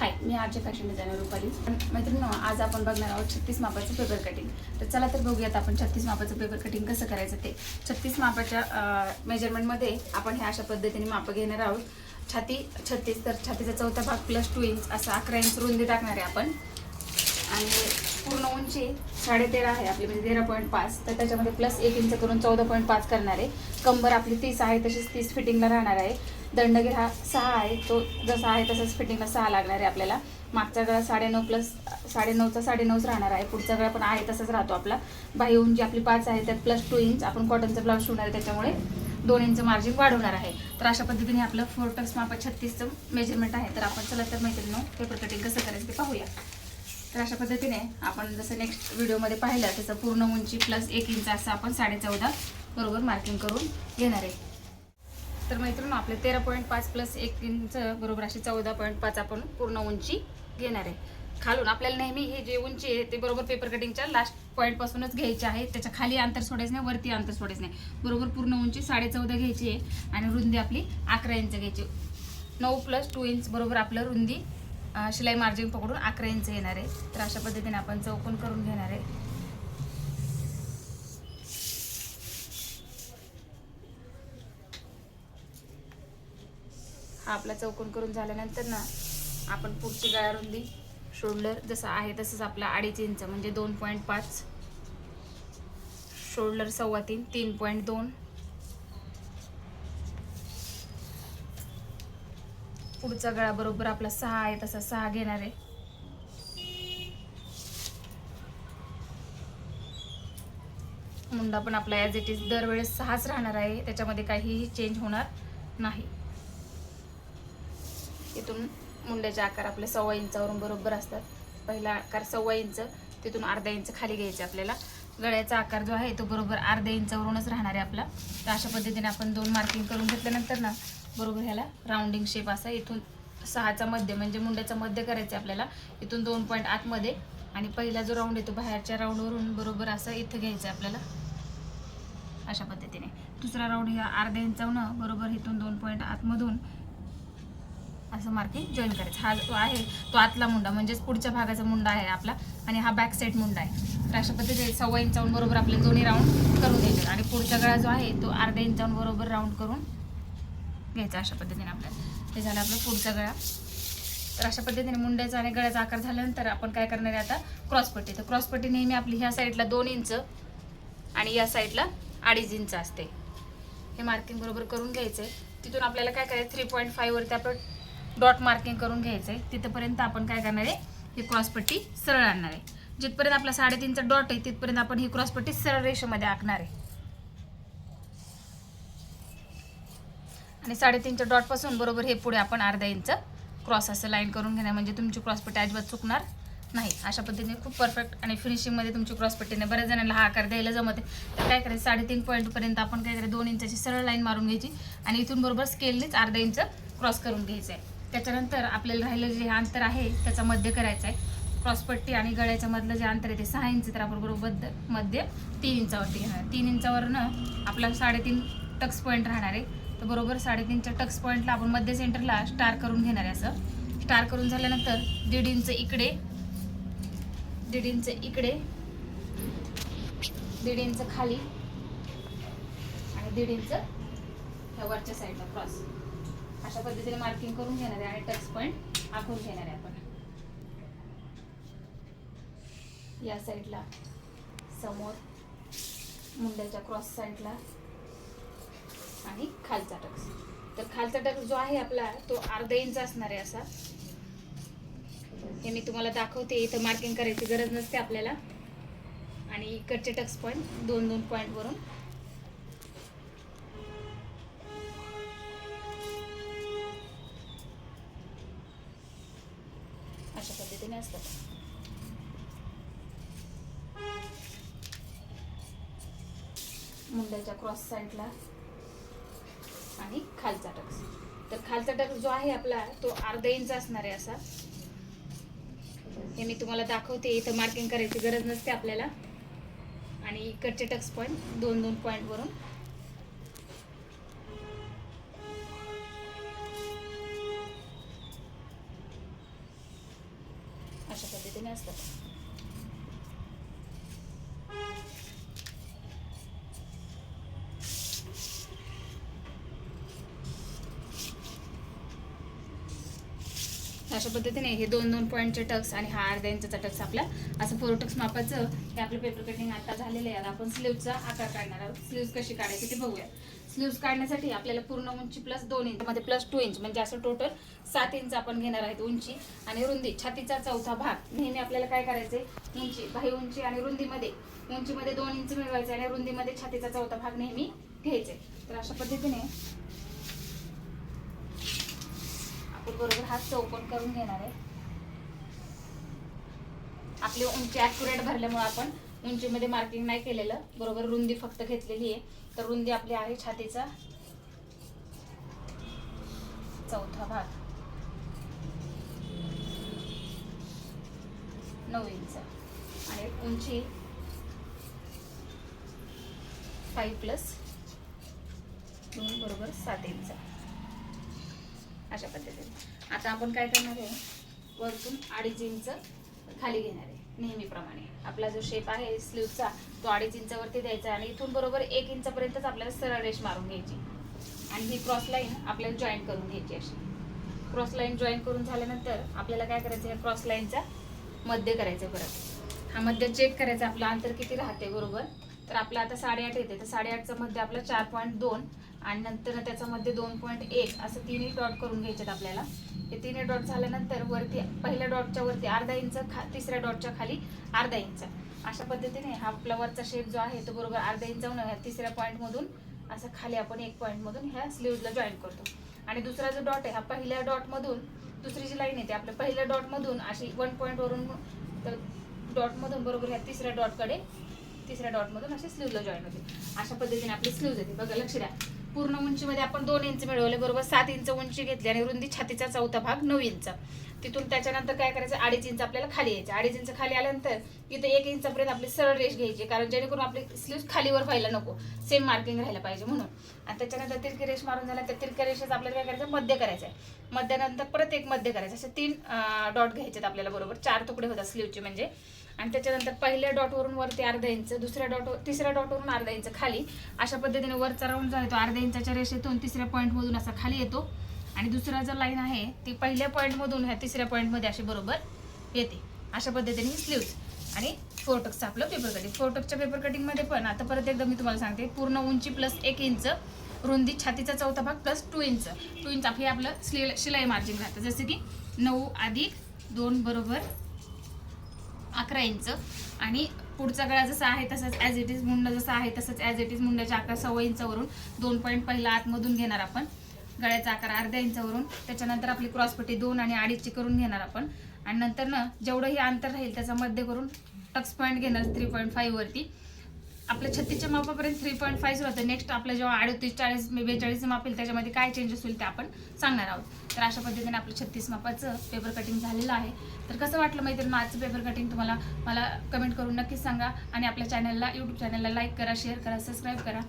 हाय मी RJ fashion designer Rupali. मैत्रिणी आज आपण बघणार आहोत छत्तीस मापाचं पेपर कटिंग तर चला तर बघूयात आपण छत्तीस मापाचं पेपर कटिंग कसं करायचं ते. छत्तीस मापाच्या मेजरमेंटमध्ये आपण ह्या अशा पद्धतीने मापं घेणार आहोत. छाती छत्तीस तर छातीचा चौथा भाग प्लस टू इंच असा अकरा इंच रुंदी टाकणार आहे आपण. आणि पूर्ण उंची साडेतेरा आहे आपली म्हणजे तेरा पॉईंट पाच. तर त्याच्यामध्ये प्लस एक इंच करून चौदा पॉईंट पाच करणार. आहे कंबर आपली तीस आहे तशीच तीस फिटिंगला राहणार आहे. दंडगीर हा सहा आहे. तो जसा आहे तसंच फिटिंगला सहा लागणार आहे आपल्याला. मागचा गळा साडेनऊ प्लस साडेनऊचा साडेनऊच राहणार आहे. पुढचा गळा पण आहे तसंच राहतो आपला. बाही उंची आपली पाच आहे त्यात प्लस टू इंच आपण कॉटनचा ब्लाऊज शिवणार आहे. त्याच्यामुळे दोन इंच मार्जिन वाढवणार आहे. तर अशा पद्धतीने आपलं फोर टक्स माप छत्तीसचं मेजरमेंट आहे. तर आपण चला तर मैत्रिणी पेपर कटिंग कसं करायचं ते पाहूया. तर अशा पद्धतीने आपण जसं नेक्स्ट व्हिडिओमध्ये पाहिलं तसं पूर्ण उंची प्लस एक इंच असं आपण साडे चौदा बरोबर मार्किंग करून घेणार आहे. तर मैत्रिणी आपले तेरा पॉईंट पाच प्लस एक इंच बरोबर अशी चौदा पॉईंट पाच आपण पूर्ण उंची घेणार आहे. खालून आपल्याला नेहमी हे जे उंची आहे ते बरोबर पेपर कटिंगच्या लास्ट पॉईंटपासूनच घ्यायचे आहे. त्याच्याखाली अंतर सोडायचं नाही वरती अंतर सोडायचं नाही. बरोबर पूर्ण उंची साडे चौदा घ्यायची आहे आणि रुंदी आपली अकरा इंच घ्यायची. नऊ प्लस टू इंच बरोबर आपलं रुंदी शिलाई मार्जिन पकडून अकरा इंच येणार आहे. तर अशा पद्धतीने आपण चौकोन करून घेणार आहे. आपला चौकोन करून झाल्यानंतर ना आपण पुढची गळा रुंदी शोल्डर जसं आहे तसंच आपला अडीच इंच म्हणजे दोन पॉईंट पाच. शोल्डर सव्वा तीन तीन पॉईंट दोन. पुढचा गळा बरोबर आपला सहा आहे तसा सहा घेणार आहे. मुंडा पण आपला ॲज इट इज दरवेळेस सहाच राहणार आहे त्याच्यामध्ये काहीही चेंज होणार नाही. इथून मुंड्याचे आकार आपले सव्वा इंचावरून बरोबर असतात. पहिला आकार सव्वा इंच तिथून अर्धा इंच खाली घ्यायचे आपल्याला. गळ्याचा आकार जो आहे तो बरोबर अर्ध्या इंचावरूनच राहणार आहे आपला. तर अशा पद्धतीने आपण दोन मार्किंग करून घेतल्यानंतर ना बरोबर ह्याला राऊंडिंग शेप असा इथून सहाचा मध्य म्हणजे मुंड्याचा मध्य करायचं आपल्याला. इथून दोन पॉईंट आतमध्ये आणि पहिला जो राऊंड येतो बाहेरच्या राऊंडवरून बरोबर असं इथं घ्यायचं आहे आपल्याला. अशा पद्धतीने. दुसरा राऊंड ह्या अर्ध्या इंचावनं बरोबर इथून दोन पॉईंट आतमधून असं मार्किंग जॉईन करायचं. हा जो आहे तो आतला मुंडा म्हणजेच पुढच्या भागाचा मुंडा आहे आपला आणि हा बॅक साईड मुंडा आहे. तर अशा पद्धतीने सव्वा इंचावून बरोबर आपले दोन्ही राऊंड करून घ्यायचे आणि पुढचा गळा जो आहे तो अर्ध्या इंचावून बरोबर राऊंड करून घ्यायचा अशा पद्धतीने आपल्याला. हे झालं आपला पुढचा गळा. तर अशा पद्धतीने मुंड्याचा आणि गळ्याचा आकार झाल्यानंतर आपण काय करणार आहे आता? क्रॉसपट्टी तर क्रॉसपट्टी नेहमी आपली ह्या साईडला दोन इंच आणि या साईडला अडीच इंच असते. हे मार्किंग बरोबर करून घ्यायचं आहे तिथून आपल्याला काय करायचं? थ्री पॉईंट फाईव्हवरती आपण डॉट मार्किंग करून घ्यायचं आहे तिथपर्यंत आपण काय करणार आहे? ही क्रॉसपट्टी सरळ आणणार आहे. जिथपर्यंत आपला साडेतीनचा डॉट आहे तिथपर्यंत आपण ही क्रॉसपट्टी सरळ रेषेमध्ये आखणार आहे. आणि साडेतीनच्या डॉटपासून बरोबर हे पुढे आपण अर्धा इंच क्रॉस असं लाईन करून घेणार. म्हणजे तुमची क्रॉसपट्टी अजिबात चुकणार नाही. अशा पद्धतीने खूप परफेक्ट आणि फिनिशिंगमध्ये तुमची क्रॉसपट्टीने बऱ्याच जणांना हा आकार द्यायला जमते तर काय करायचं? साडेतीन पॉईंटपर्यंत आपण काय करायचं? दोन इंचाची सरळ लाईन मारून घ्यायची आणि इथून बरोबर स्केलनेच अर्धा इंच क्रॉस करून घ्यायचं आहे त्याच्यानंतर आपल्याला राहिलं जे अंतर आहे त्याचा मध्य करायचं आहे. क्रॉसपट्टी आणि गळ्याच्या मधलं जे अंतर आहे ते सहा इंच तर आपण बरोबर मध्य तीन इंचावरती घेणार तीन इंचावरनं आपला साडेतीन टक्स पॉईंट राहणार आहे. तर बरोबर साडेतीनच्या टक्स पॉईंटला आपण मध्य सेंटरला स्टार करून घेणार आहे असं. स्टार करून झाल्यानंतर दीड इंच इकडे दीड इंच इकडे दीड इंच खाली आणि दीड इंच ह्या वरच्या साईडला क्रॉस अशा पद्धतीने मार्किंग करून घेणार आहे आणि टच पॉईंट आखून घेणार आहे आपण. या साईडला समोर मुंड्याच्या क्रॉस साईडला आणि खालचा टक्स तर खालचा टक्स जो आहे आपला तो अर्धा इंच असणार आहे असा. हे मी तुम्हाला दाखवते इथं मार्किंग करायची गरज नसते आपल्याला. आणि इकडचे टक्स पॉईंट दोन दोन पॉईंटवरून पद्धतीने असतात मुंड्याच्या क्रॉस साईडला आणि खालचा टक्स. तर खालचा टक्स जो आहे आपला तो अर्धा इंच असणार आहे असा. हे मी तुम्हाला दाखवते इथं मार्किंग करायची गरज नसते आपल्याला. आणि इकडचे टक्स पॉईंट दोन दोन पॉईंटवरून अशा अशा पद्धतीने हे दोन दोन पॉईंटचे टक्स आणि हा अर्ध्या इंचचा टक्स आपला असं फोर टक्स मापाचं हे आपलं पेपर कटिंग आता झालेलं आहे. आता आपण स्लीवचा आकार काढणार आहोत. स्लीव्स कशी काढायची ते बघूया. स्लीव्ज काढण्यासाठी आपल्याला पूर्ण उंची प्लस दोन इंच मध्ये प्लस टू इंच म्हणजे असं टोटल सात इंच आपण घेणार आहेत उंची आणि रुंदी. छातीचा चौथा भाग. नेहमी आपल्याला काय करायचे उंची. बाही उंची आणि रुंदीमध्ये. उंचीमध्ये दोन इंच मिळवायचे आणि रुंदीमध्ये छातीचा चौथा भाग नेहमी घ्यायचे. तर अशा पद्धतीने आपण बरोबर हात चौकोन करून घेणार आहे. आपली उंची ॲक्युरेट भरल्यामुळे आपण उंचीमध्ये मार्किंग नाही केलेलं. बरोबर रुंदी फक्त घेतलेली आहे. तर रुंदी आपली आहे छातीचा चौथा भाग. नऊ इंच. आणि उंची फाईव्ह प्लस दोन बरोबर सात इंच. अशा पद्धतीने. आता आपण काय करणार आहे? वरतून अडीच इंच खाली घेणार आहे नेहमीप्रमाणे. आपला जो शेप आहे स्लीवचा तो अडीच इंचावरती द्यायचा आणि इथून बरोबर एक इंचापर्यंतच आपल्याला सरळ रेष मारून घ्यायची. आणि ही क्रॉस लाईन आपल्याला जॉईन करून घ्यायची अशी. क्रॉस लाईन जॉईन करून झाल्यानंतर आपल्याला काय करायचं आहे? क्रॉस लाईनचा मध्य करायचं परत. हा मध्य चेक करायचा. आपलं अंतर किती राहते बरोबर? तर आपलं आता साडेआठ येते. तर साडेआठचा मध्ये आपलं चार पॉईंट दोन आणि नंतर त्याच्यामध्ये दोन पॉईंट एक असं तिन्ही डॉट करून घ्यायचे आपल्याला. हे तिन्ही डॉट झाल्यानंतर वरती पहिल्या डॉटच्या वरती अर्धा इंच खा तिसऱ्या डॉटच्या खाली अर्धा इंच अशा पद्धतीने हा आपला वरचा शेप जो आहे तो बरोबर अर्धा इंच ह्या तिसऱ्या पॉईंटमधून असं खाली आपण एक पॉईंटमधून ह्या स्लीवला जॉईन करतो. आणि दुसरा जो डॉट आहे हा पहिल्या डॉटमधून दुसरी जी लाईन येते आपल्या पहिल्या डॉटमधून अशी वन पॉईंटवरून डॉटमधून बरोबर ह्या तिसऱ्या डॉटकडे तिसऱ्या डॉटमधून अशी स्लीवला जॉईन होते अशा पद्धतीने आपली स्लीव्ज येते बघा लक्ष द्या. पूर्ण उंचीमध्ये आपण दोन इंच मिळवले बरोबर? सात इंच उंची घेतली आणि रुंदी छातीचा चौथा भाग नऊ इंच तिथून त्याच्यानंतर काय करायचं? अडीच इंच आपल्याला खाली यायचं. अडीच इंच खाली आल्यानंतर तिथे एक इंचापर्यंत आपली सरळ रेष घ्यायची कारण जेणेकरून आपली स्लीव्ह खालीवर व्हायला नको. सेम मार्किंग राहायला पाहिजे म्हणून. आणि त्याच्यानंतर तिरकी रेष मारून झाल्या त्या तिरक्या रेषेत आपल्याला काय करायचं? मध्य करायचं आहे मध्यानंतर परत एक मध्य करायचं. असे तीन डॉट घ्यायचे आपल्याला बरोबर? चार तुकडे होतात स्लीवचे म्हणजे आणि त्याच्यानंतर पहिल्या डॉटवरून वरती अर्धा इंच दुसऱ्या डॉट तिसऱ्या डॉटवरून अर्धा इंच खाली. अशा पद्धतीने वरचा राऊंड जो आहे तो अर्ध्या इंचाच्या रेषेतून तिसऱ्या पॉईंटमधून असा खाली येतो. आणि दुसरा जो लाईन आहे ती पहिल्या पॉईंटमधून ह्या तिसऱ्या पॉईंटमध्ये अशी बरोबर येते. अशा पद्धतीने ही स्लीव्ज आणि फोरटक्सचं आपलं पेपर कटिंग फोरटक्सच्या पेपर कटिंगमध्ये पण आता परत एकदा मी तुम्हाला सांगते पूर्ण उंची प्लस एक इंच रुंदी छातीचा चौथा भाग plus two inch two inch हे आपलं स्ली शिलाई मार्जिन राहतं. जसं की नऊ अधिक दोन बरोबर अकरा इंच. आणि पुढचा गळा जसा आहे तसंच ॲज इट इज मुंडा जसा आहे तसंच ॲज इट इज मुंड्याच्या आकार सव्वा इंचावरून दोन पॉईंट पहिला आतमधून घेणार आपण. गळ्याचा आकार अर्ध्या इंचावरून. त्याच्यानंतर आपली क्रॉसपट्टी दोन आणि अडीचची करून घेणार आपण. आणि नंतर ना जेवढंही अंतर राहील त्याचा मध्य करून टक्स पॉईंट घेणार थ्री पॉईंट फाईव्हवरती आपल्या छत्तीसच्या मापापर्यंत थ्री पॉईंट फाईव्ह होतं. नेक्स्ट आपलं जेव्हा अडतीस चाळीस बेचाळीस मापेल त्याच्यामध्ये काय चेंजेस होईल ते आपण सांगणार आहोत. तर अशा पद्धतीने आपलं छत्तीस मापाचं पेपर कटिंग झालेलं आहे. तर कसं वाटलं मैत्रिणी आजचं पेपर कटिंग तुम्हाला मला कमेंट करून नक्कीच सांगा. आणि आपल्या चॅनलला यूट्यूब चॅनलला लाईक करा शेअर करा सबस्क्राईब करा.